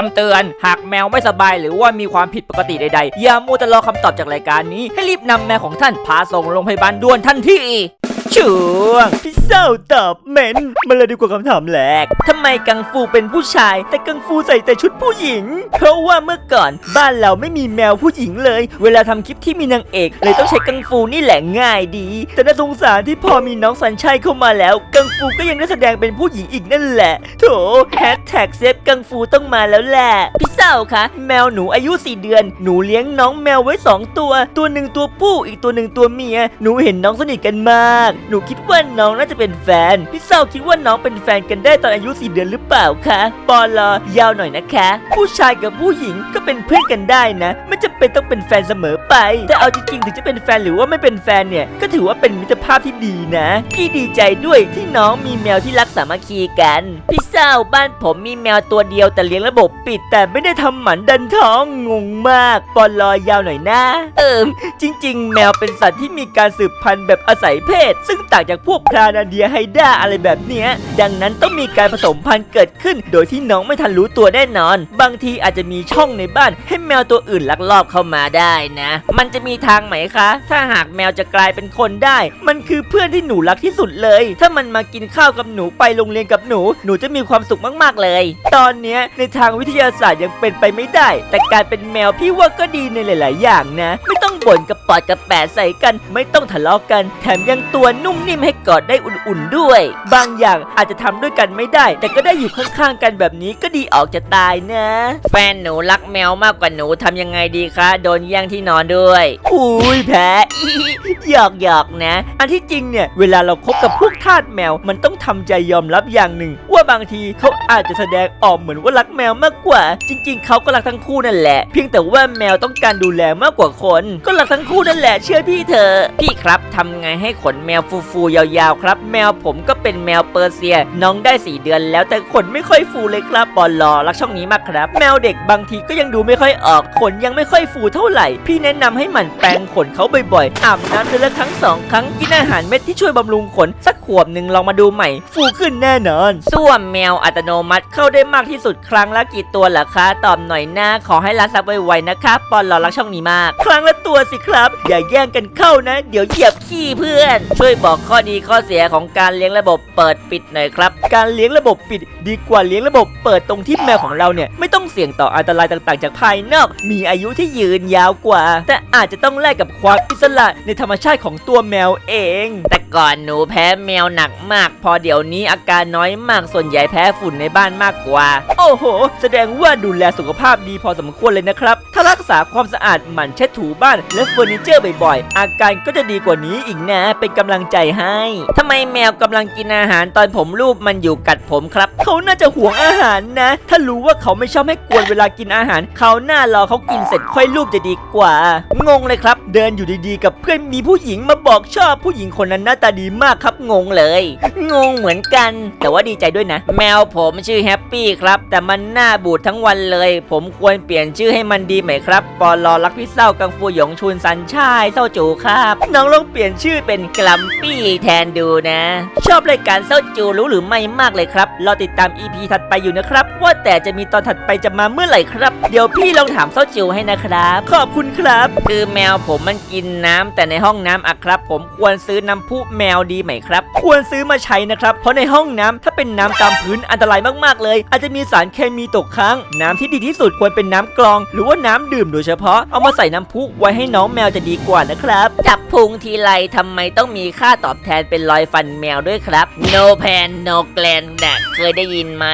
คำเตือน หากแมวไม่สบายหรือว่ามีความผิดปกติใดๆ อย่ามัวแต่รอคำตอบจากรายการนี้ ให้รีบนำแมวของท่านพาส่งโรงพยาบาลด่วนทันที ช่วงพี่เศร้าตอบเมนมาเลยดีกว่าคำถามแรกทำไมกังฟูเป็นผู้ชาย แต่กังฟูใส่แต่ชุดผู้หญิง เพราะว่าเมื่อก่อนบ้านเราไม่มีแมวผู้หญิงเลย เวลาทำคลิปที่มีนางเอก เลยต้องใช้กังฟูนี่แหละง่ายดี แต่น่าสงสารที่พอมีน้องสัญชัยเข้ามาแล้ว กังฟูก็ยังได้แสดงเป็นผู้หญิงอีกนั่นแหละ โถแฮชแท็กเซฟกังฟูต้องมาแล้วแหละพี่เศร้าคะแมวหนูอายุ4เดือน หนูเลี้ยงน้องแมวไว้ 2 ตัว ตัวหนึ่งตัวผู้อีกตัวหนึ่งตัวเมีย หนูเห็นน้องสนิทกันมากหนูคิดว่าน้องน่าจะเป็นแฟน พี่เศร้าคิดว่าน้องเป็นแฟนกันได้ตอนอายุ4เดือนหรือเปล่าคะปอลอยาวหน่อยนะคะ ผู้ชายกับผู้หญิงก็เป็นเพื่อนกันได้นะไม่จำเป็นต้องเป็นแฟนเสมอไป แต่เอาจริงๆถึงจะเป็นแฟนหรือว่าไม่เป็นแฟนเนี่ยก็ถือว่าเป็นมิตรภาพที่ดีนะ พี่ดีใจด้วยที่น้องมีแมวที่รักสามัคคีกัน พี่เศร้าบ้านผมมีแมวตัวเดียวแต่เลี้ยงระบบปิด แต่ไม่ได้ทำหมันดันท้องงงมากปอลอยาวหน่อยนะ เอิมจริง ๆ แมวเป็นสัตว์ที่มีการสืบพันธุ์แบบอาศัยเพศซึ่งต่างจากพวกพรานาเดียไฮด้าอะไรแบบเนี้ย ดังนั้นต้องมีการผสมพันธุ์เกิดขึ้น โดยที่น้องไม่ทันรู้ตัวแน่นอน บางทีอาจจะมีช่องในบ้านให้แมวตัวอื่นลักลอบเข้ามาได้นะ มันจะมีทางไหมคะ ถ้าหากแมวจะกลายเป็นคนได้ มันคือเพื่อนที่หนูรักที่สุดเลย ถ้ามันมากินข้าวกับหนูไปโรงเรียนกับหนู หนูจะมีความสุขมากๆเลย ตอนเนี้ยในทางวิทยาศาสตร์ยังเป็นไปไม่ได้ แต่การเป็นแมวพี่ว่าก็ดีในหลาย ๆ อย่างนะ ไม่ ต้องบ่นกับปอดกับแปดใส่กัน ไม่ต้องทะเลาะกัน แถมยังตัวนุ่มนิ่มให้กอดได้อุ่นๆด้วย บางอย่างอาจจะทำด้วยกันไม่ได้ แต่ก็ได้อยู่ข้างๆกันแบบนี้ก็ดีออกจะตายนะ แฟนหนูรักแมวมากกว่าหนูทำยังไงดีคะ โดนแย่งที่นอนด้วยอุ้ยแพ้หยอกหยอกๆนะ อันที่จริงเนี่ย เวลาเราคบกับพวกทาสแมวมันต้องทำใจยอมรับอย่างหนึ่ง ว่าบางทีเขาอาจจะแสดงออกเหมือนว่ารักแมวมากกว่า จริง ๆเขาก็รักทั้งคู่นั่นแหละ เพียงแต่ว่าแมวต้องการดูแลมากกว่าคนก็รักทั้งคู่นั่นแหละเชื่อพี่เถอะพี่ครับทำไงให้ขนแมวฟูๆยาวๆครับ แมวผมก็เป็นแมวเปอร์เซีย น้องได้สี่เดือนแล้วแต่ขนไม่ค่อยฟูเลยครับบอลลอรักช่องนี้มากครับ แมวเด็กบางทีก็ยังดูไม่ค่อยออกขนยังไม่ค่อยฟูเท่าไหร่ พี่แนะนำให้หมั่นแปรงขนเขาบ่อยๆอาบน้ำเดือนละครั้งสองครั้งกินอาหารเม็ดที่ช่วยบำรุงขนสักขวบหนึ่งลองมาดูใหม่ ฟูขึ้นแน่นอนส้วมแมวอัตโนมัติเข้าได้มากที่สุดครั้งละกี่ตัวเหรอคะตอบหน่อยนะขอให้รักซับไวๆนะคะปอนรอรักช่องนี้มาก ครั้งละตัวสิครับ อย่าแย่งกันเข้านะ เดี๋ยวเหยียบขี้เพื่อน ช่วยบอกข้อดีข้อเสียของการเลี้ยงระบบเปิดปิดหน่อยครับ การเลี้ยงระบบปิด ดีกว่าเลี้ยงระบบเปิดตรงที่แมวของเราเนี่ยไม่ต้องเสี่ยงต่ออันตรายต่างๆ จากภายนอก มีอายุที่ยืนยาวกว่า แต่อาจจะต้องแลกกับความอิสระในธรรมชาติของตัวแมวเอง แต่ก่อนหนูแพ้แมวหนักมาก พอเดี๋ยวนี้อาการน้อยมากส่วนใหญ่แพ้ฝุ่นในบ้านมากกว่า โอ้โห แสดงว่าดูแลสุขภาพดีพอสมควรเลยนะครับ ถ้ารักษาความสะอาดหมั่นเช็ดถูบ้านและเฟอร์นิเจอร์บ่อยๆ อาการก็จะดีกว่านี้อีกนะ เป็นกำลังใจให้ทำไมแมวกำลังกินอาหารตอนผมรูปมันอยู่กัดผมครับ เขาน่าจะห่วงอาหารนะ ถ้ารู้ว่าเขาไม่ชอบให้กวนเวลากินอาหาร เขาหน้ารอเขากินเสร็จค่อยรูปจะดีกว่า งงเลยครับเดินอยู่ดีๆ กับเพื่อนมีผู้หญิงมาบอกชอบผู้หญิงคนนั้นหน้าตาดีมากครับงงเลย งงเหมือนกัน แต่ว่าดีใจด้วยนะ แมวผมชื่อแฮปปี้ครับ แต่มันหน้าบูดทั้งวันเลย ผมควรเปลี่ยนชื่อให้มันดีไหมครับปอลอรักพี่เศร้ากังฟูหยงชุนสันชายเศร้าจูครับ น้องลองเปลี่ยนชื่อเป็นกลัมปี้แทนดูนะ ชอบรายการเศร้าจูรู้หรือไม่มากเลยครับรอติดตาม EP ถัดไปอยู่นะครับ ว่าแต่จะมีตอนถัดไปจะมาเมื่อไหร่ครับ เดี๋ยวพี่ลองถามเศร้าจูให้นะครับ ขอบคุณครับ คือแมวผมมันกินน้ำแต่ในห้องน้ำอะครับ ผมควรซื้อน้ำพุแมวดีไหมครับ ควรซื้อมาใช้นะครับ เพราะในห้องน้ำถ้าเป็นน้ำตามพื้นอันตรายมากๆเลย อาจจะมีสารเคมีตกค้าง น้ำที่ดีที่สุดควรเป็นน้ำกรอง หรือว่าน้ำดื่มโดยเฉพาะเอามาใส่น้ำพุไว้ให้น้องแมวจะดีกว่านะครับ จับพุงทีไรทำไมต้องมีค่าตอบแทนเป็นรอยฟันแมวด้วยครับ no pan no gland นะเคยได้ยินไหม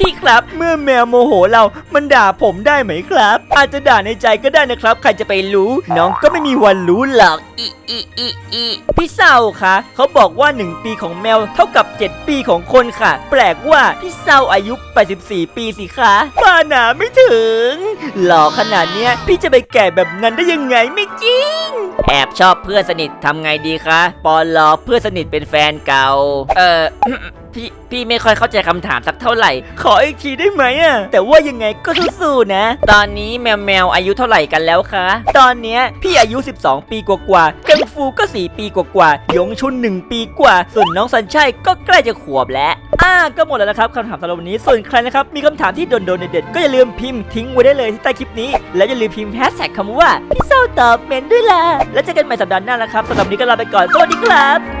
พี่ครับเมื่อแมวโมโหเรามันด่าผมได้ไหมครับ อาจจะด่าในใจก็ได้นะครับ ใครจะไปรู้ น้องก็ไม่มีีวันรู้หรอกอีอีอีอีพี่เศร้าคะเขาบอกว่า 1 ปีของแมวเท่ากับ 7 ปีของคนค่ะ แปลกว่าพี่เศร้าอายุ 84 ปีสิคะป้าหนาไม่ถึง หล่อขนาดเนี้ย พี่จะไปแก่แบบนั้นได้ยังไงไม่จริง แอบชอบเพื่อนสนิททำไงดีคะปอลอเพื่อนสนิทเป็นแฟนเก่า เออ พี่พี่ไม่ค่อยเข้าใจคำถามสักเท่าไหร่ ขออีกทีได้ไหมอะ แต่ว่ายังไงก็สู้ๆนะ ตอนนี้แมวแมวอายุเท่าไหร่กันแล้วคะ ตอนเนี้ยพี่อายุ 12 ปีกว่าๆกังฟูก็ 4 ปีกว่าๆยงชุน 1 ปีกว่า ส่วนน้องสัญชัยก็ใกล้จะขวบแล้ว อ่าก็หมดแล้วนะครับคำถามสำหรับวันนี้ ส่วนใครนะครับมีคำถามที่โดนๆเด็ดๆก็อย่าลืมพิมพ์ทิ้งไว้ได้เลยที่ใต้คลิปนี้ และอย่าลืมพิมพ์แฮชแท็กคำว่าพี่เศร้าตอบเมนด้วยล่ะแล้วเจอกันใหม่สัปดาห์หน้านะครับสำหรับวันนี้ก็ลาไปก่อนสวัสดีครับ